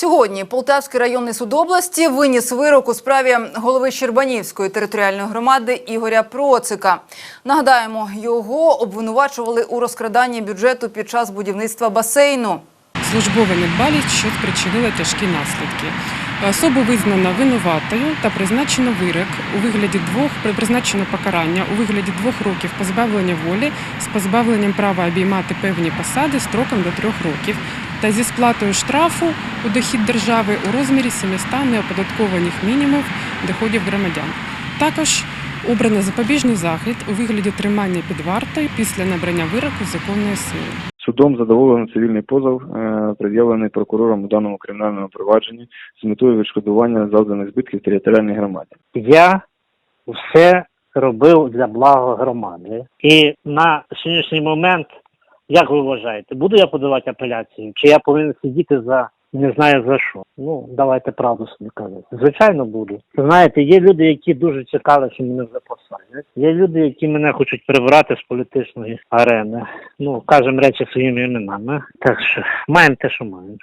Сьогодні Полтавський районний суд області виніс вирок у справі голови Щербанівської територіальної громади Ігоря Процика. Нагадаємо, його обвинувачували у розкраданні бюджету під час будівництва басейну. службова недбалість, що спричинила тяжкі наслідки. Особу визнано винуватою та призначено вирок у вигляді двох призначено покарання у вигляді двох років позбавлення волі з позбавленням права обіймати певні посади строком до трьох років та зі сплатою штрафу у дохід держави у розмірі 700 неоподаткованих мінімумів доходів громадян. Також обрано запобіжний захід у вигляді тримання під вартою після набрання вироку законної сили. Судом задоволено цивільний позов, е, пред'явлений прокурором у даному кримінальному провадженні з метою відшкодування завданих збитків територіальній громаді. я все робив для блага громади. І на сьогоднішній момент, як ви вважаєте, буду я подавати апеляцію, чи я повинен сидіти за не знаю за що? Ну, давайте правду собі казати. Звичайно, буду. Знаєте, є люди, які дуже чекали, що мене посадять. Є люди, які мене хочуть прибрати з політичної арени. Ну, кажемо речі своїми іменами. Так що маємо те, що маємо.